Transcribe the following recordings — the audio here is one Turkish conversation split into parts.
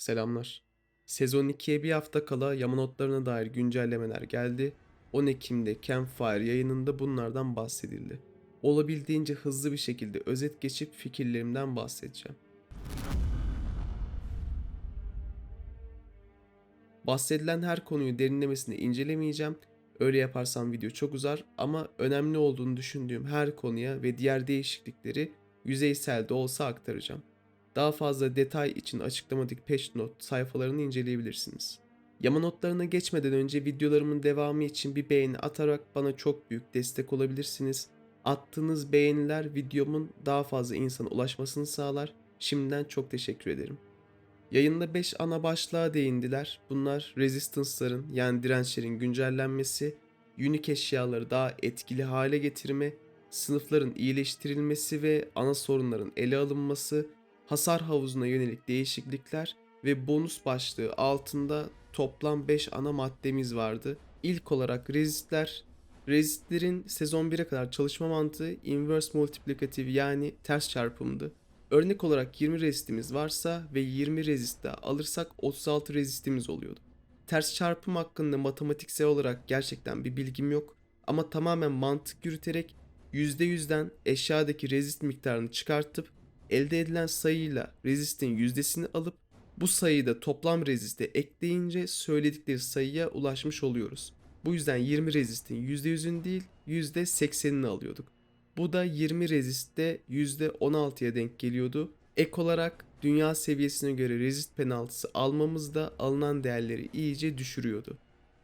Selamlar. Sezon 2'ye bir hafta kala Yamanotlarına dair güncellemeler geldi. 10 Ekim'de Campfire yayınında bunlardan bahsedildi. Olabildiğince hızlı bir şekilde özet geçip fikirlerimden bahsedeceğim. Bahsedilen her konuyu derinlemesine incelemeyeceğim. Öyle yaparsam video çok uzar ama önemli olduğunu düşündüğüm her konuya ve diğer değişiklikleri yüzeysel de olsa aktaracağım. Daha fazla detay için açıklamadaki patch note sayfalarını inceleyebilirsiniz. Yama notlarına geçmeden önce videolarımın devamı için bir beğeni atarak bana çok büyük destek olabilirsiniz. Attığınız beğeniler videomun daha fazla insana ulaşmasını sağlar. Şimdiden çok teşekkür ederim. Yayında 5 ana başlığa değindiler. Bunlar resistance'ların yani dirençlerin güncellenmesi, unique eşyaları daha etkili hale getirme, sınıfların iyileştirilmesi ve ana sorunların ele alınması, hasar havuzuna yönelik değişiklikler ve bonus başlığı altında toplam 5 ana maddemiz vardı. İlk olarak rezistler. Rezistlerin sezon 1'e kadar çalışma mantığı inverse multiplicative yani ters çarpımdı. Örnek olarak 20 rezistimiz varsa ve 20 rezist daha alırsak 36 rezistimiz oluyordu. Ters çarpım hakkında matematiksel olarak gerçekten bir bilgim yok ama tamamen mantık yürüterek %100'den eşyadaki rezist miktarını çıkartıp elde edilen sayıyla rezistin yüzdesini alıp bu sayıyı da toplam reziste ekleyince söyledikleri sayıya ulaşmış oluyoruz. Bu yüzden 20 rezistin %100'ün değil %80'ini alıyorduk. Bu da 20 reziste %16'ya denk geliyordu. Ek olarak dünya seviyesine göre rezist penaltısı almamız da alınan değerleri iyice düşürüyordu.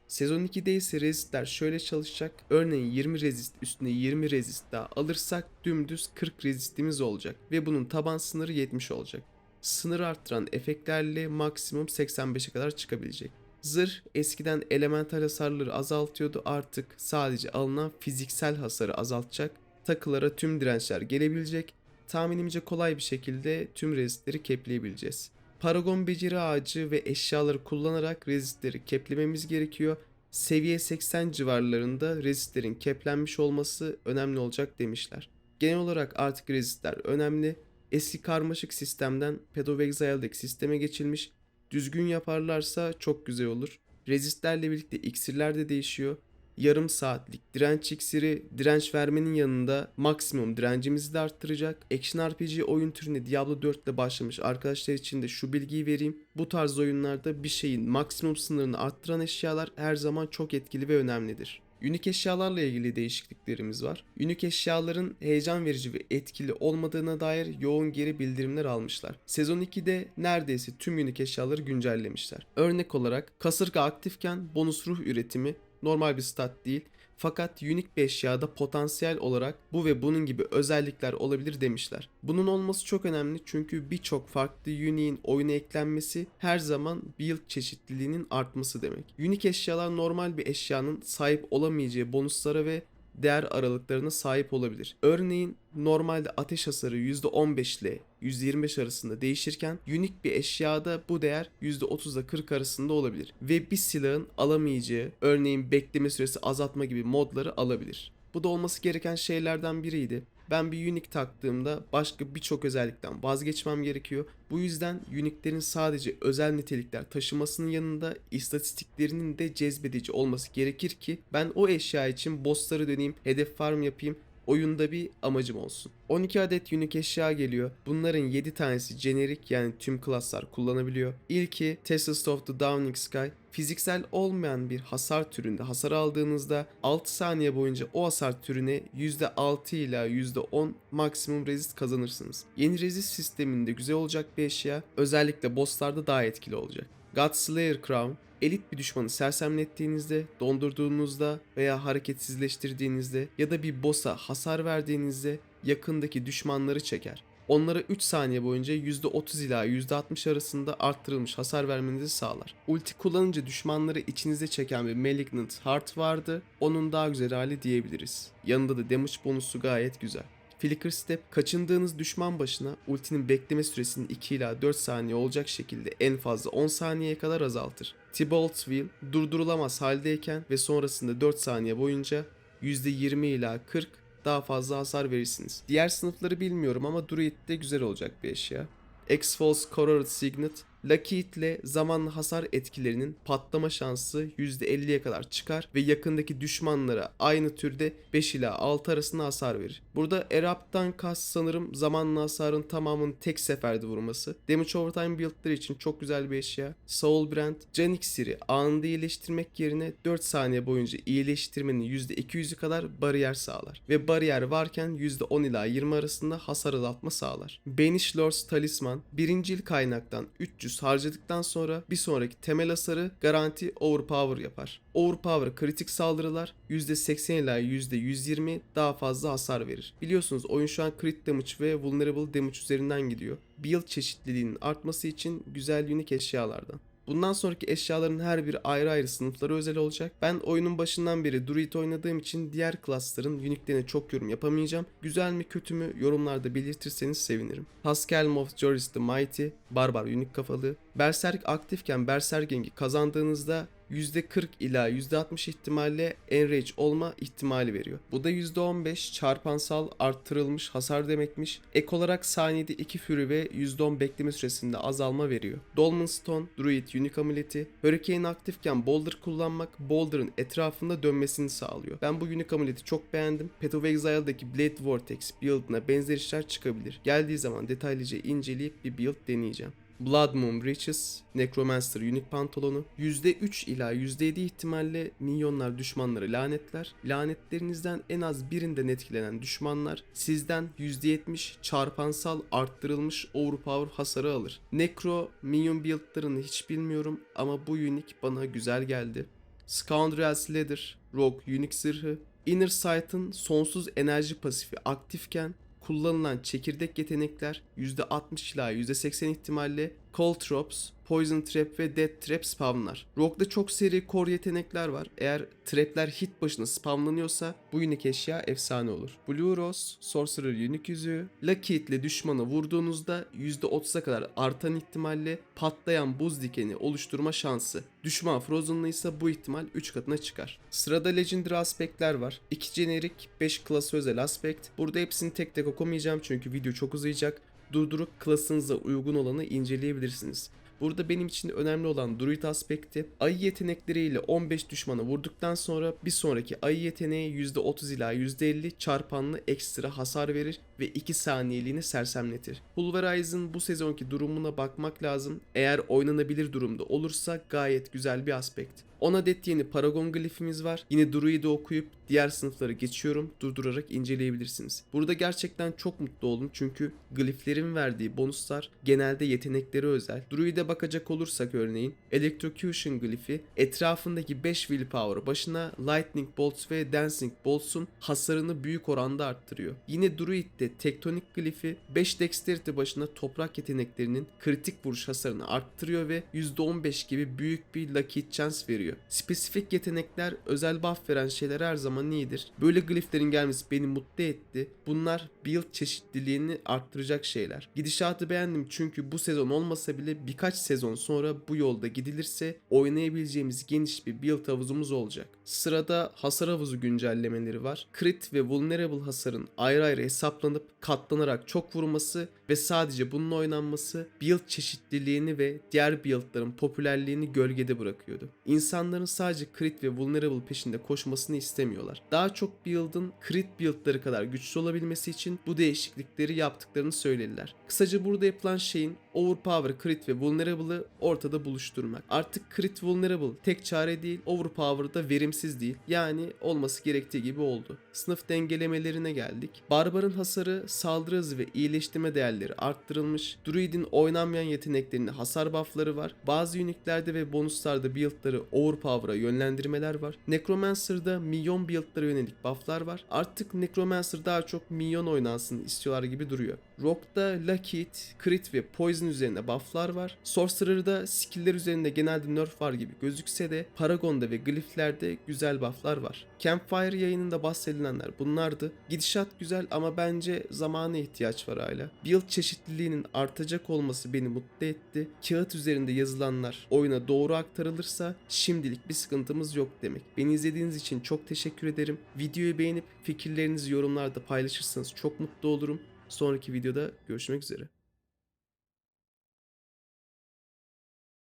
Sezon 2'de ise rezistler şöyle çalışacak. Örneğin 20 rezist üstüne 20 rezist daha alırsak dümdüz 40 rezistimiz olacak ve bunun taban sınırı 70 olacak. Sınır arttıran efektlerle maksimum 85'e kadar çıkabilecek. Zırh eskiden elemental hasarları azaltıyordu artık sadece alınan fiziksel hasarı azaltacak. Takılara tüm dirençler gelebilecek. Tahminimce kolay bir şekilde tüm rezistleri kepleyebileceğiz. Paragon beceri ağacı ve eşyaları kullanarak rezistleri keplememiz gerekiyor. Seviye 80 civarlarında rezistlerin keplenmiş olması önemli olacak demişler. Genel olarak artık rezistler önemli. Eski karmaşık sistemden Pedovexil'deki sisteme geçilmiş. Düzgün yaparlarsa çok güzel olur. Rezistlerle birlikte iksirler de değişiyor. Yarım saatlik direnç iksiri direnç vermenin yanında maksimum direncimizi de arttıracak. Action RPG oyun türüne Diablo 4 ile başlamış arkadaşlar için de şu bilgiyi vereyim. Bu tarz oyunlarda bir şeyin maksimum sınırını arttıran eşyalar her zaman çok etkili ve önemlidir. Unique eşyalarla ilgili değişikliklerimiz var. Unique eşyaların heyecan verici ve etkili olmadığına dair yoğun geri bildirimler almışlar. Sezon 2'de neredeyse tüm unique eşyaları güncellemişler. Örnek olarak kasırga aktifken bonus ruh üretimi normal bir stat değil. Fakat unique bir eşyada potansiyel olarak bu ve bunun gibi özellikler olabilir demişler. Bunun olması çok önemli çünkü birçok farklı unique'in oyuna eklenmesi her zaman build çeşitliliğinin artması demek. Unique eşyalar normal bir eşyanın sahip olamayacağı bonuslara ve değer aralıklarına sahip olabilir. Örneğin normalde ateş hasarı %15 ile %25 arasında değişirken unique bir eşyada bu değer %30 ile 40 arasında olabilir. Ve bir silahın alamayacağı örneğin bekleme süresi azaltma gibi modları alabilir. Bu da olması gereken şeylerden biriydi. Ben bir Unique taktığımda başka birçok özellikten vazgeçmem gerekiyor. Bu yüzden Unique'lerin sadece özel nitelikler taşımasının yanında istatistiklerinin de cezbedici olması gerekir ki ben o eşya için bossları döneyim, hedef farm yapayım, oyunda bir amacım olsun. 12 adet unique eşya geliyor. Bunların 7 tanesi jenerik yani tüm klaslar kullanabiliyor. İlki Tessels of the Downing Sky. Fiziksel olmayan bir hasar türünde hasar aldığınızda 6 saniye boyunca o hasar türüne %6 ila %10 maksimum resist kazanırsınız. Yeni resist sisteminde güzel olacak bir eşya. Özellikle bosslarda daha etkili olacak. Godslayer Crown elit bir düşmanı sersemlettiğinizde, dondurduğunuzda veya hareketsizleştirdiğinizde ya da bir boss'a hasar verdiğinizde yakındaki düşmanları çeker. Onlara 3 saniye boyunca %30 ila %60 arasında arttırılmış hasar vermenizi sağlar. Ulti kullanınca düşmanları içinize çeken bir Malignant Heart vardı. Onun daha güzel hali diyebiliriz. Yanında da damage bonusu gayet güzel. Flicker Step kaçındığınız düşman başına ultinin bekleme süresini 2 ila 4 saniye olacak şekilde en fazla 10 saniyeye kadar azaltır. Tibolt's Wheel durdurulamaz haldeyken ve sonrasında 4 saniye boyunca %20 ila 40 daha fazla hasar verirsiniz. Diğer sınıfları bilmiyorum ama Druid de güzel olacak bir eşya. X-Falls Corroded Signet İle zamanla hasar etkilerinin patlama şansı %50'ye kadar çıkar ve yakındaki düşmanlara aynı türde 5 ila 6 arasında hasar verir. Burada Erupt'tan kast sanırım zamanla hasarın tamamını tek seferde vurması. Damage Overtime build'ları için çok güzel bir eşya. Soul Brand, Can iksiri anında iyileştirmek yerine 4 saniye boyunca iyileştirmenin %200'ü kadar bariyer sağlar. Ve bariyer varken %10 ila 20 arasında hasar azaltma sağlar. Banish Lord's Talisman, birincil kaynaktan 300 harcadıktan sonra bir sonraki temel hasarı garanti overpower yapar. Overpower kritik saldırılar %80 ila %120 daha fazla hasar verir. Biliyorsunuz oyun şu an crit damage ve vulnerable damage üzerinden gidiyor. Build çeşitliliğinin artması için güzel unique eşyalardan. Bundan sonraki eşyaların her biri ayrı ayrı sınıflara özel olacak. Ben oyunun başından beri Druid oynadığım için diğer klasların unique'lerine çok yorum yapamayacağım. Güzel mi kötü mü yorumlarda belirtirseniz sevinirim. Pascal Moth Joris the Mighty, Barbar unique kafalı. Berserk aktifken Berserking'i kazandığınızda %40 ila %60 ihtimalle enrage olma ihtimali veriyor. Bu da %15 çarpansal arttırılmış hasar demekmiş. Ek olarak saniyede 2 fury ve %10 bekleme süresinde azalma veriyor. Dolmen Stone, Druid Unique amuleti. Hurricane aktifken Boulder kullanmak Boulder'ın etrafında dönmesini sağlıyor. Ben bu Unique amuleti çok beğendim. Path of Exile'daki Blade Vortex build'ına benzer işler çıkabilir. Geldiği zaman detaylıca inceleyip bir build deneyeceğim. Blood Moon Breaches, Necromancer Unique pantolonu %3 ila %7 ihtimalle minyonlar düşmanları lanetler. Lanetlerinizden en az birinden etkilenen düşmanlar sizden %70 çarpansal arttırılmış overpower hasarı alır. Necro minyon build'larını hiç bilmiyorum ama bu unique bana güzel geldi. Scoundrel's Leather, Rogue Unique zırhı, Inner Sight'ın sonsuz enerji pasifi aktifken kullanılan çekirdek yetenekler %60 ila %80 ihtimalle Cold Traps, Poison Trap ve Death Trap spamlar. Rogue'da çok seri core yetenekler var. Eğer trapler hit başına spamlanıyorsa bu unique eşya efsane olur. Blue Rose, Sorcerer unique yüzüğü. Lucky ile düşmanı vurduğunuzda %30'a kadar artan ihtimalle patlayan buz dikeni oluşturma şansı. Düşman Frozen'lıysa bu ihtimal 3 katına çıkar. Sırada Legendary aspektler var. 2 jenerik, 5 klas özel aspekt. Burada hepsini tek tek okumayacağım çünkü video çok uzayacak durdurup klasınıza uygun olanı inceleyebilirsiniz. Burada benim için önemli olan Druid aspekti. Ayı yetenekleriyle 15 düşmanı vurduktan sonra bir sonraki ayı yeteneği %30 ila %50 çarpanlı ekstra hasar verir ve 2 saniyeliğini sersemletir. Pulverize'ın bu sezonki durumuna bakmak lazım. Eğer oynanabilir durumda olursa gayet güzel bir aspekt. 10 adet yeni Paragon glifimiz var. Yine Druid'i okuyup diğer sınıfları geçiyorum. Durdurarak inceleyebilirsiniz. Burada gerçekten çok mutlu oldum çünkü gliflerin verdiği bonuslar genelde yetenekleri özel. Druid'e bakacak olursak örneğin Electrocution glifi etrafındaki 5 willpower başına Lightning Bolts ve Dancing Bolts'un hasarını büyük oranda arttırıyor. Yine Druid'de Tektonik glifi 5 Dexterity başına toprak yeteneklerinin kritik vuruş hasarını arttırıyor ve %15 gibi büyük bir Lucky Chance veriyor. Spesifik yetenekler özel buff veren şeyler her zaman iyidir. Böyle gliflerin gelmesi beni mutlu etti. Bunlar build çeşitliliğini arttıracak şeyler. Gidişatı beğendim çünkü bu sezon olmasa bile birkaç sezon sonra bu yolda gidilirse oynayabileceğimiz geniş bir build havuzumuz olacak. Sırada hasar havuzu güncellemeleri var. Crit ve vulnerable hasarın ayrı ayrı hesaplanıp katlanarak çok vurması ve sadece bunun oynanması build çeşitliliğini ve diğer buildların popülerliğini gölgede bırakıyordu. İnsanların sadece crit ve vulnerable peşinde koşmasını istemiyorlar. Daha çok build'ın crit build'ları kadar güçlü olabilmesi için bu değişiklikleri yaptıklarını söylediler. Kısaca burada yapılan şeyin overpower, crit ve vulnerable'ı ortada buluşturmak. Artık crit vulnerable tek çare değil, overpower da verimsiz değil. Yani olması gerektiği gibi oldu. Sınıf dengelemelerine geldik. Barbarın hasarı, saldırı hızı ve iyileştirme değerleri arttırılmış. Druid'in oynanmayan yeteneklerinde hasar buffları var. Bazı uniklerde ve bonuslarda build'ları overpower'a yönlendirmeler var. Necromancer'da minyon build'lara yönelik bufflar var. Artık Necromancer daha çok minyon oynansın istiyorlar gibi duruyor. Rock'ta Lucky Crit ve Poison üzerinde bufflar var. Sorcerer'da skill'ler üzerinde genelde nerf var gibi gözükse de Paragon'da ve Glyph'lerde güzel bufflar var. Campfire yayınında bahsedilenler bunlardı. Gidişat güzel ama bence zamana ihtiyaç var hala. Build çeşitliliğinin artacak olması beni mutlu etti. Kağıt üzerinde yazılanlar oyuna doğru aktarılırsa şimdilik bir sıkıntımız yok demek. Beni izlediğiniz için çok teşekkür ederim. Videoyu beğenip fikirlerinizi yorumlarda paylaşırsanız çok mutlu olurum. Sonraki videoda görüşmek üzere.